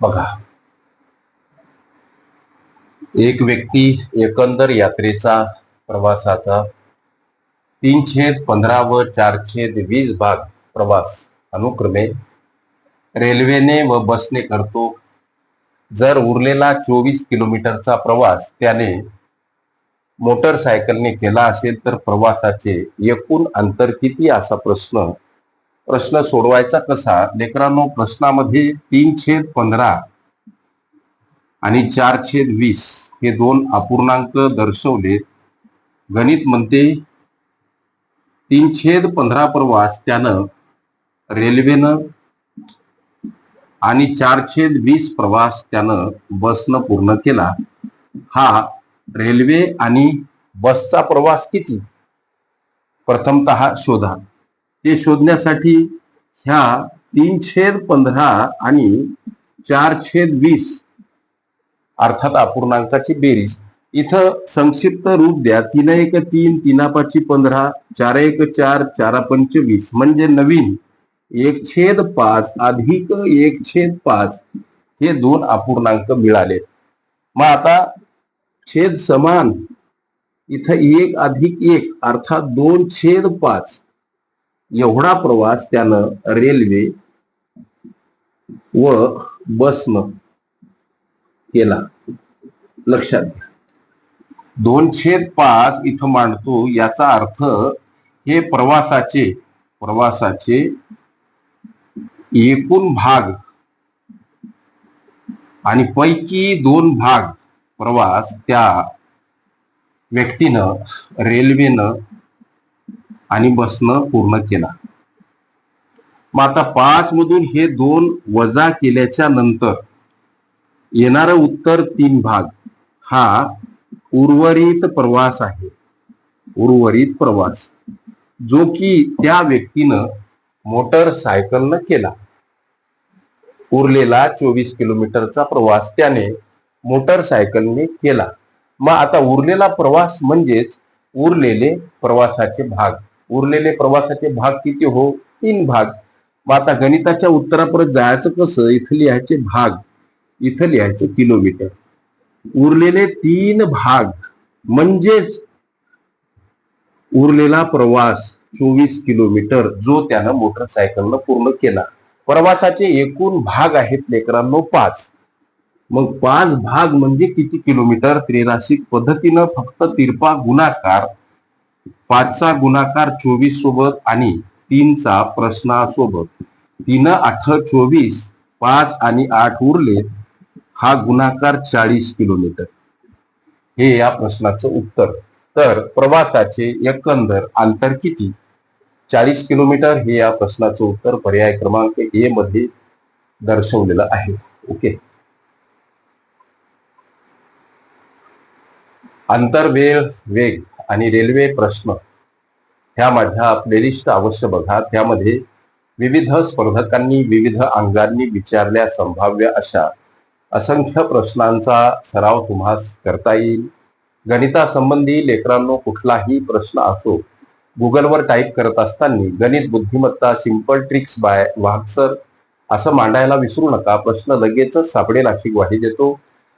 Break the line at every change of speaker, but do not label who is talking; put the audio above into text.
बघा. एक व्यक्ती एकंदर यात्रेचा प्रवासाचा तीन छेद पंधरा व चार छेद वीस भाग प्रवास अनुक्रमे रेल्वेने व बसने करतो. जर उरलेला चोवीस किलोमीटरचा प्रवास त्याने मोटरसायकलने केला असेल तर प्रवासाचे एकूण अंतर किती? असा प्रश्न प्रश्न सोडवायचा कसा? लेकरांनो प्रश्नामध्ये तीन छेद पंधरा आणि चार छेद वीस हे दोन अपूर्णांक दर्शवले. गणित म्हणते तीन छेद पंधरा प्रवास त्यानं रेल्वेनं आणि चार छेद वीस प्रवास त्यानं बसनं पूर्ण केला. हा रेल्वे आणि बसचा प्रवास किती? प्रथमतः शोधा. ते शोधण्यासाठी ह्या तीन छेद पंधरा आणि चार छेद वीस अर्थात अपूर्णांकाची बेरीज. इथं संक्षिप्त रूप द्या. तीन एक तीन तीना पाची पंधरा चार एक चार चारा पंचवीस म्हणजे नवीन एक छेद पाच अधिक एक छेद पाच हे दोन अपूर्णांक मिळाले. मग आता छेद समान इथं एक अधिक एक अर्थात दोन छेद पाच. एवढा प्रवास त्यानं रेल्वे व बसनं केला. लक्षात घ्या. दोनशे पाच इथं मांडतो याचा अर्थ हे प्रवासाचे प्रवासाचे एकूण भाग आणि पैकी दोन भाग प्रवास त्या व्यक्तीनं रेल्वेनं आणि बसणं पूर्ण केला. मग आता पाच मधून हे दोन वजा केल्याच्यानंतर येणारं उत्तर तीन भाग. हा उर्वरित प्रवास आहे. उर्वरित प्रवास. जो की त्या व्यक्तीनं मोटरसायकलनं केला. उरलेला चोवीस किलोमीटरचा प्रवास त्याने मोटरसायकलने केला. मग आता उरलेला प्रवास म्हणजेच उरलेले प्रवासाचे भाग. उरलेले प्रवासाचे भाग किती हो? तीन भाग. मग आता गणिताच्या उत्तरापर्यंत जायचं कसं? इथं लिहायचे भाग. इथं लिहायचं किलोमीटर. उरलेले तीन भाग. म्हणजेच उरलेला प्रवास चोवीस किलोमीटर जो त्यानं मोटरसायकलनं पूर्ण केला. प्रवासाचे एकूण भाग आहेत लेकरांनो पाच. मग पाच भाग म्हणजे किती किलोमीटर? त्रेराशिक पद्धतीनं फक्त तिरपा गुणाकार पाचचा गुणाकार चोवीस सोबत आणि तीनचा प्रश्नासोबत. तीन आठ चोवीस पाच आणि आठ उरले हा गुणाकार चाळीस किलोमीटर. हे या प्रश्नाचं उत्तर. तर प्रवासाचे एकंदर अंतर किती? चाळीस किलोमीटर हे या प्रश्नाचं उत्तर पर्याय क्रमांक ए मध्ये दर्शवलेलं आहे. ओके. अंतर वेळ वेग. आणि रेल्वे प्रश्न. ह्या माझ्या प्लेलिस्ट अवश्य बघा. त्यामध्ये विविध स्पर्धकांनी विविध अंगांनी विचारल्या संभाव्य अशा असंख्य प्रश्नांचा सराव तुम्हास करता येईल. गणितासंबंधी लेकरांनो कुठलाही प्रश्न असो गुगलवर टाईप करत असताना गणित बुद्धिमत्ता सिंपल ट्रिक्स बाय वाक्सर असं मांडायला विसरू नका. प्रश्न लगेचच सापडेल अशी ग्वाही देतो.